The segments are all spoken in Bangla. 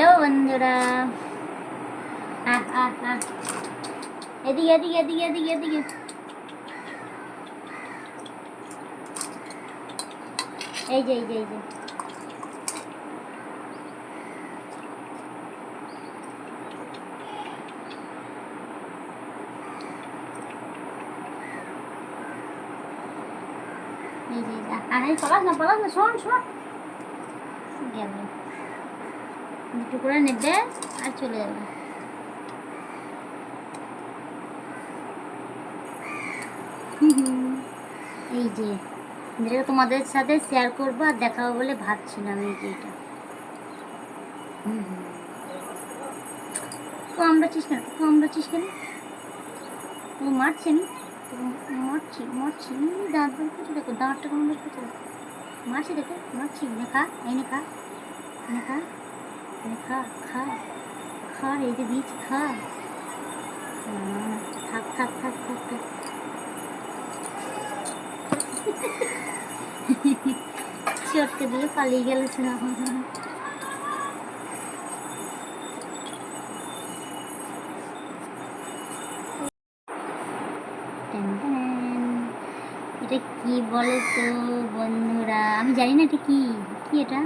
হ্যালো বন্ধুরা আহ আহ আহ এদিকে এদিকে এদিকে এদিকে এদিকে এই যে এই যে এই যে এই যে এই যে। আর এই পালাস না পালাস না শোন শোন গেল দুটো করে নেবে আর চলে যাবে। এই যে যেটা তোমাদের সাথে শেয়ার করব আর দেখাবো বলে ভাবছিলাম এই যে এটা। হুম হুম। কামড়াচ্ছিস কেন? কামড়াচ্ছিস কেন? ও মারছে আমি। তো মারছি মারছি। উম, দাঁত বের দেখো দাঁতটা কেমন বের করছে মারছি দেখো মারছি। নে খা এই নে খা নে খা। খা খা খা এই যে বীজ, খা। থাক থাক থাক থাক থাক। চটকে পালিয়ে গেল এটা কি বলো তো বন্ধুরা? আমি জানি না এটা কি। কি এটা।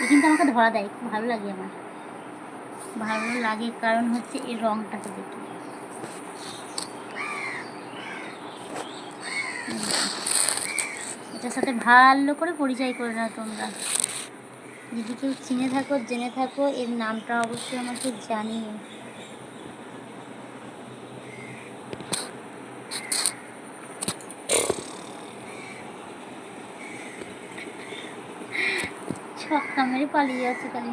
এ কিন্তু আমাকে ধরা দেয় খুব ভালো লাগে আমার। ভালো লাগে কারণ হচ্ছে এই রংটাকে দেখি। এটার সাথে ভালো করে পরিচয় করে নাও তোমরা। যদি কেউ চিনে থাকো, জেনে থাকো, এর নামটা অবশ্যই আমাকে জানিও। ছক্কা মেরে পালিয়ে যাচ্ছে খালি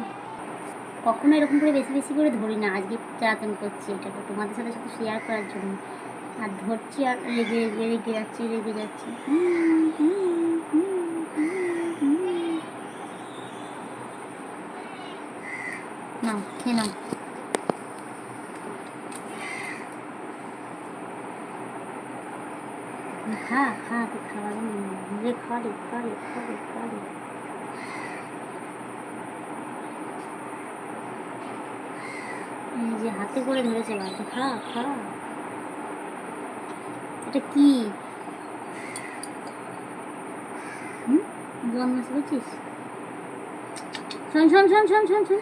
কখনো এরকম করে বেশি বেশি করে ধরি না, আজকে চালাতন করছি, এটাকে তোমাদের সাথে সাথে শেয়ার করার জন্য। আর ধরছি আর রেগে রেগে রেগে যাচ্ছি রেগে যাচ্ছি। হুম। খেয়ে নাও। খা খা তুই খাওয়াবি খা রে, খা এই যে হাতে করে ধরেছে বাড়িতে খা খা এটা কি? হুম? বদমাস করছিস শোন শোন শোন শোন শোন শোন।